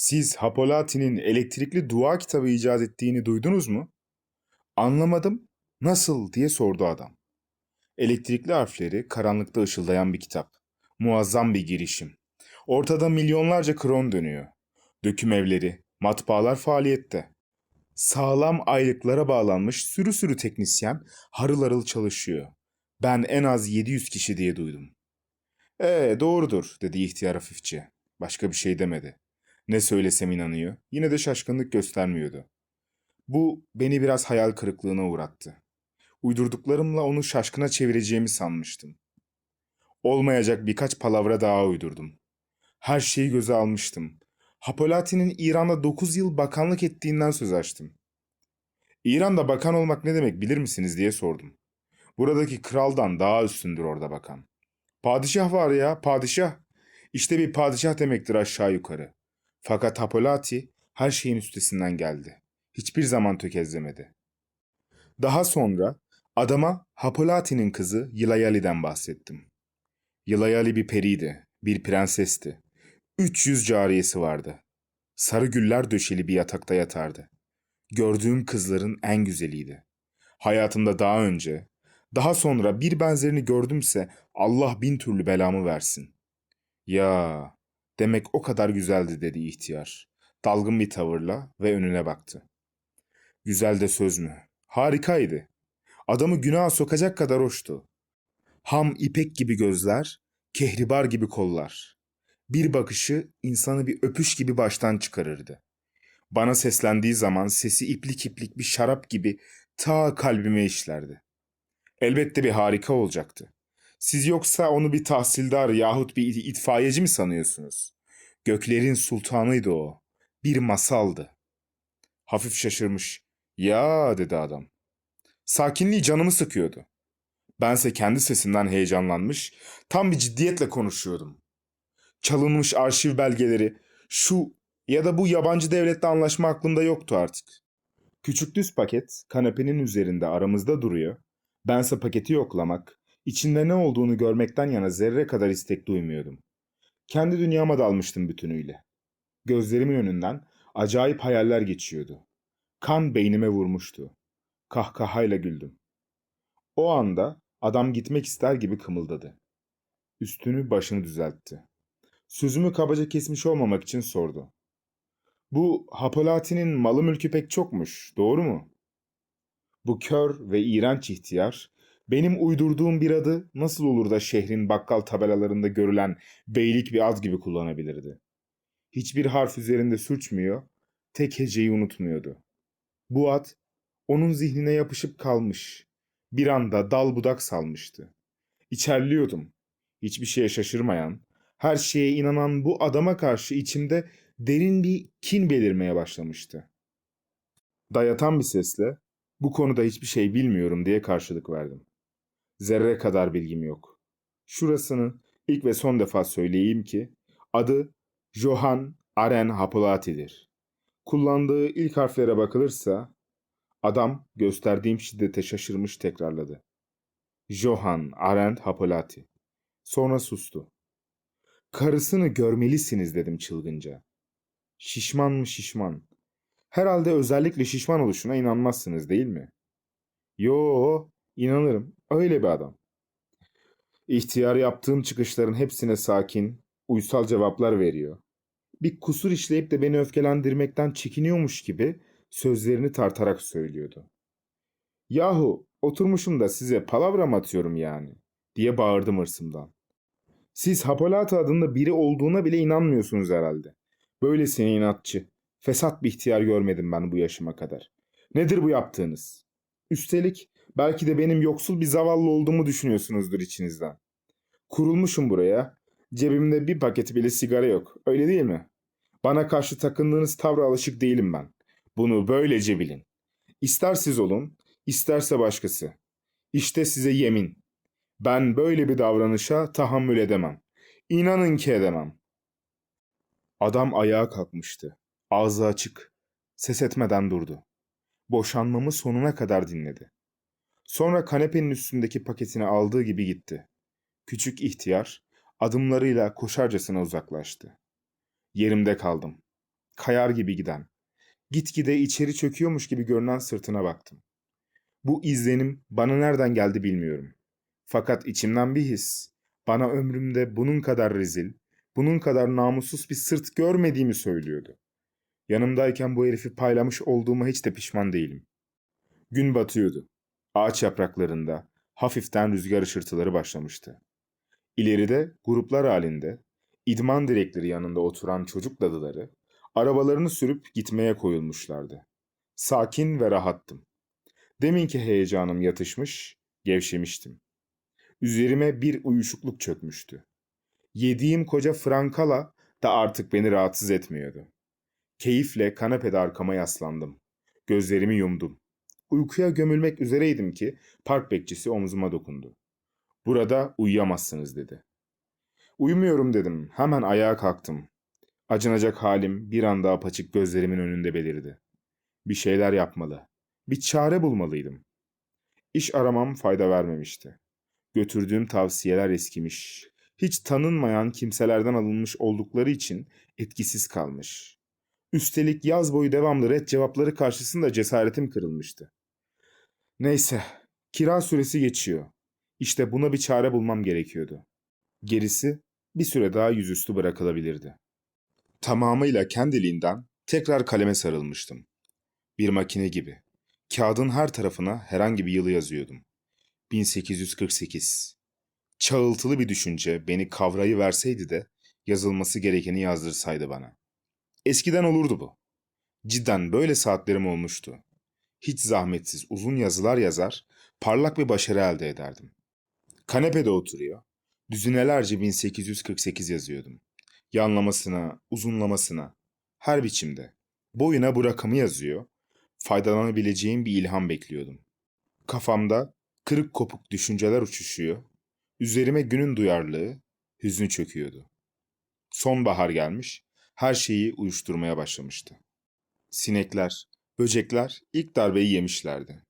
Siz Hapolati'nin elektrikli dua kitabı icat ettiğini duydunuz mu? Anlamadım. Nasıl diye sordu adam. Elektrikli harfleri karanlıkta ışıldayan bir kitap. Muazzam bir girişim. Ortada milyonlarca kron dönüyor. Döküm evleri, matbaalar faaliyette. Sağlam aylıklara bağlanmış sürü sürü teknisyen harıl harıl çalışıyor. Ben en az 700 kişi diye duydum. Ee doğrudur dedi ihtiyar hafifçe. Başka bir şey demedi. Ne söylesem inanıyor. Yine de şaşkınlık göstermiyordu. Bu beni biraz hayal kırıklığına uğrattı. Uydurduklarımla onu şaşkına çevireceğimi sanmıştım. Olmayacak birkaç palavra daha uydurdum. Her şeyi göze almıştım. Hapolati'nin İran'da 9 yıl bakanlık ettiğinden söz açtım. İran'da bakan olmak ne demek bilir misiniz diye sordum. Buradaki kraldan daha üstündür orada bakan. Padişah var ya, padişah. İşte bir padişah demektir aşağı yukarı. Fakat Hapolati her şeyin üstesinden geldi. Hiçbir zaman tökezlemedi. Daha sonra adama Hapolati'nin kızı Yılayali'den bahsettim. Yılayali bir periydi, bir prensesti. 300 cariyesi vardı. Sarı güller döşeli bir yatakta yatardı. Gördüğüm kızların en güzeliydi. Hayatımda daha önce, daha sonra bir benzerini gördümse Allah bin türlü belamı versin. Ya, demek o kadar güzeldi dedi ihtiyar. Dalgın bir tavırla ve önüne baktı. Güzel de söz mü? Harikaydı. Adamı günaha sokacak kadar hoştu. Ham ipek gibi gözler, kehribar gibi kollar. Bir bakışı insanı bir öpüş gibi baştan çıkarırdı. Bana seslendiği zaman sesi iplik iplik bir şarap gibi ta kalbime işlerdi. Elbette bir harika olacaktı. Siz yoksa onu bir tahsildar yahut bir itfaiyeci mi sanıyorsunuz? Göklerin sultanıydı o. Bir masaldı. Hafif şaşırmış. Ya dedi adam. Sakinliği canımı sıkıyordu. Bense kendi sesimden heyecanlanmış, tam bir ciddiyetle konuşuyordum. Çalınmış arşiv belgeleri, şu ya da bu yabancı devletle anlaşma aklımda yoktu artık. Küçük düz paket kanepenin üzerinde aramızda duruyor. Bense paketi yoklamak, içinde ne olduğunu görmekten yana zerre kadar istek duymuyordum. Kendi dünyama dalmıştım bütünüyle. Gözlerimin önünden acayip hayaller geçiyordu. Kan beynime vurmuştu. Kahkahayla güldüm. O anda adam gitmek ister gibi kımıldadı. Üstünü başını düzeltti. Sözümü kabaca kesmiş olmamak için sordu. Bu Hapolati'nin malı mülkü pek çokmuş, doğru mu? Bu kör ve iğrenç ihtiyar, benim uydurduğum bir adı nasıl olur da şehrin bakkal tabelalarında görülen beylik bir ad gibi kullanabilirdi? Hiçbir harf üzerinde sürçmüyor, tek heceyi unutmuyordu. Bu ad onun zihnine yapışıp kalmış. Bir anda dal budak salmıştı. İçerliyordum. Hiçbir şeye şaşırmayan, her şeye inanan bu adama karşı içimde derin bir kin belirmeye başlamıştı. Dayatan bir sesle, bu konuda hiçbir şey bilmiyorum diye karşılık verdim. Zerre kadar bilgim yok. Şurasını ilk ve son defa söyleyeyim ki, adı Johann Aren Hapolati'dir. Kullandığı ilk harflere bakılırsa, adam gösterdiğim şiddete şaşırmış tekrarladı. Johann Arendt Hapolati. Sonra sustu. Karısını görmelisiniz dedim çılgınca. Şişman mı şişman? Herhalde özellikle şişman oluşuna inanmazsınız değil mi? Yo, inanırım. Öyle bir adam. İhtiyar yaptığım çıkışların hepsine sakin, uysal cevaplar veriyor. Bir kusur işleyip de beni öfkelendirmekten çekiniyormuş gibi sözlerini tartarak söylüyordu. Yahu oturmuşum da size palavra atıyorum yani diye bağırdım hırsımdan. Siz Hapolata adında biri olduğuna bile inanmıyorsunuz herhalde. Böylesine inatçı, fesat bir ihtiyar görmedim ben bu yaşıma kadar. Nedir bu yaptığınız? Üstelik belki de benim yoksul bir zavallı olduğumu düşünüyorsunuzdur içinizden. Kurulmuşum buraya, cebimde bir paketi bile sigara yok, öyle değil mi? Bana karşı takındığınız tavra alışık değilim ben. Bunu böylece bilin. İster siz olun, isterse başkası. İşte size yemin. Ben böyle bir davranışa tahammül edemem. İnanın ki edemem. Adam ayağa kalkmıştı. Ağzı açık. Ses etmeden durdu. Boşanmamı sonuna kadar dinledi. Sonra kanepenin üstündeki paketini aldığı gibi gitti. Küçük ihtiyar adımlarıyla koşarcasına uzaklaştı. Yerimde kaldım. kayar gibi giden, gitgide içeri çöküyormuş gibi görünen sırtına baktım. Bu izlenim bana nereden geldi bilmiyorum. Fakat içimden bir his, bana ömrümde bunun kadar rezil, bunun kadar namussuz bir sırt görmediğimi söylüyordu. Yanımdayken bu herifi paylamış olduğuma hiç de pişman değilim. Gün batıyordu. Ağaç yapraklarında hafiften rüzgar ışırtıları başlamıştı. İleride gruplar halinde idman direkleri yanında oturan çocuk dadıları arabalarını sürüp gitmeye koyulmuşlardı. Sakin ve rahattım. Deminki heyecanım yatışmış, gevşemiştim. Üzerime bir uyuşukluk çökmüştü. Yediğim koca frankala da artık beni rahatsız etmiyordu. Keyifle kanepede arkama yaslandım. Gözlerimi yumdum. Uykuya gömülmek üzereydim ki park bekçisi omzuma dokundu. Burada uyuyamazsınız dedi. Uyumuyorum dedim. Hemen ayağa kalktım. Acınacak halim bir anda apaçık gözlerimin önünde belirdi. Bir şeyler yapmalı. Bir çare bulmalıydım. İş aramam fayda vermemişti. Götürdüğüm tavsiyeler eskimiş. Hiç tanınmayan kimselerden alınmış oldukları için etkisiz kalmış. Üstelik yaz boyu devamlı red cevapları karşısında cesaretim kırılmıştı. Neyse, kira süresi geçiyor. İşte buna bir çare bulmam gerekiyordu. Gerisi bir süre daha yüzüstü bırakılabilirdi. Tamamıyla kendiliğinden tekrar kaleme sarılmıştım. Bir makine gibi. Kağıdın her tarafına herhangi bir yılı yazıyordum. 1848. Çağıltılı bir düşünce beni kavrayı verseydi de yazılması gerekeni yazdırsaydı bana. Eskiden olurdu bu. Cidden böyle saatlerim olmuştu. Hiç zahmetsiz uzun yazılar yazar, parlak bir başarı elde ederdim. Kanepede oturuyor, düzinelerce 1848 yazıyordum. Yanlamasına, uzunlamasına, her biçimde. Boyuna bu rakamı yazıyor, faydalanabileceğim bir ilham bekliyordum. Kafamda kırık kopuk düşünceler uçuşuyor, üzerime günün duyarlılığı, hüznü çöküyordu. Sonbahar gelmiş, her şeyi uyuşturmaya başlamıştı. Sinekler, böcekler ilk darbeyi yemişlerdi.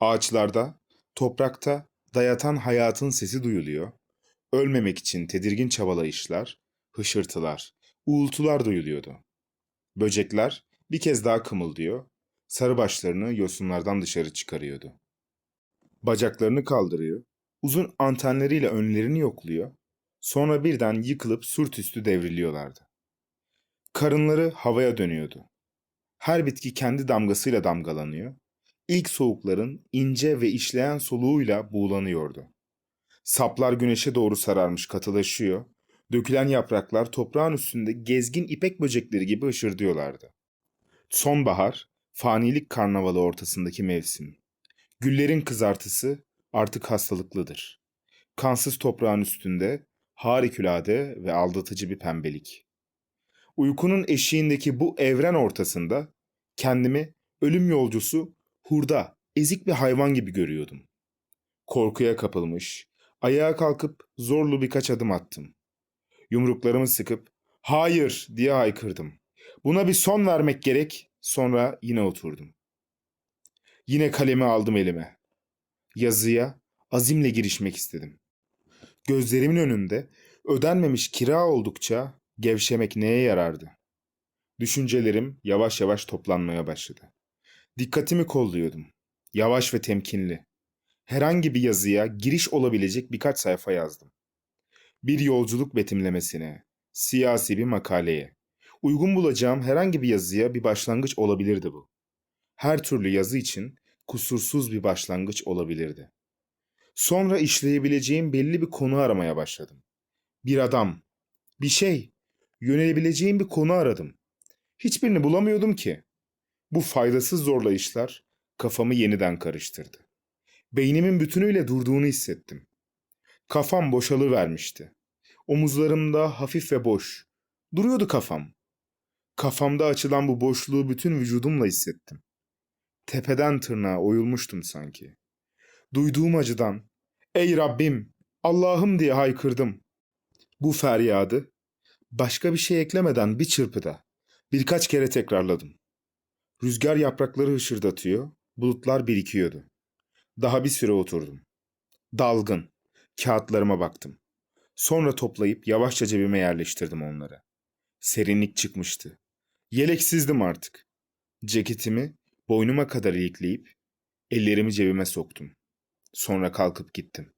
Ağaçlarda, toprakta dayatan hayatın sesi duyuluyor. Ölmemek için tedirgin çabalayışlar, hışırtılar, uğultular duyuluyordu. Böcekler bir kez daha kımıldıyor, sarı başlarını yosunlardan dışarı çıkarıyordu. Bacaklarını kaldırıyor, uzun antenleriyle önlerini yokluyor, sonra birden yıkılıp surt üstü devriliyorlardı. Karınları havaya dönüyordu. Her bitki kendi damgasıyla damgalanıyor. İlk soğukların ince ve işleyen soluğuyla buğulanıyordu. Saplar güneşe doğru sararmış katılaşıyor. Dökülen yapraklar toprağın üstünde gezgin ipek böcekleri gibi ışırdıyorlardı. Sonbahar, fanilik karnavalı ortasındaki mevsim. Güllerin kızartısı artık hastalıklıdır. Kansız toprağın üstünde harikulade ve aldatıcı bir pembelik. Uykunun eşiğindeki bu evren ortasında kendimi ölüm yolcusu, hurda, ezik bir hayvan gibi görüyordum. Korkuya kapılmış, ayağa kalkıp zorlu birkaç adım attım. Yumruklarımı sıkıp hayır diye haykırdım. Buna bir son vermek gerek, sonra yine oturdum. Yine kalemi aldım elime. Yazıya azimle girişmek istedim. Gözlerimin önünde ödenmemiş kira oldukça gevşemek neye yarardı? Düşüncelerim yavaş yavaş toplanmaya başladı. Dikkatimi kolluyordum. Yavaş ve temkinli. Herhangi bir yazıya giriş olabilecek birkaç sayfa yazdım. Bir yolculuk betimlemesine, siyasi bir makaleye, uygun bulacağım herhangi bir yazıya bir başlangıç olabilirdi bu. Her türlü yazı için kusursuz bir başlangıç olabilirdi. Sonra işleyebileceğim belli bir konu aramaya başladım. Bir adam, bir şey, yönelebileceğim bir konu aradım. Hiçbirini bulamıyordum ki. Bu faydasız zorlayışlar kafamı yeniden karıştırdı. Beynimin bütünüyle durduğunu hissettim. Kafam boşalıvermişti. Omuzlarımda hafif ve boş. Duruyordu kafam. Kafamda açılan bu boşluğu bütün vücudumla hissettim. Tepeden tırnağa oyulmuştum sanki. Duyduğum acıdan, ''Ey Rabbim, Allah'ım!'' diye haykırdım. Bu feryadı başka bir şey eklemeden bir çırpıda birkaç kere tekrarladım. Rüzgar yaprakları hışırdatıyor, bulutlar birikiyordu. Daha bir süre oturdum. Dalgın, kağıtlarıma baktım. Sonra toplayıp yavaşça cebime yerleştirdim onları. Serinlik çıkmıştı. Yeleksizdim artık. Ceketimi boynuma kadar ilikleyip ellerimi cebime soktum. Sonra kalkıp gittim.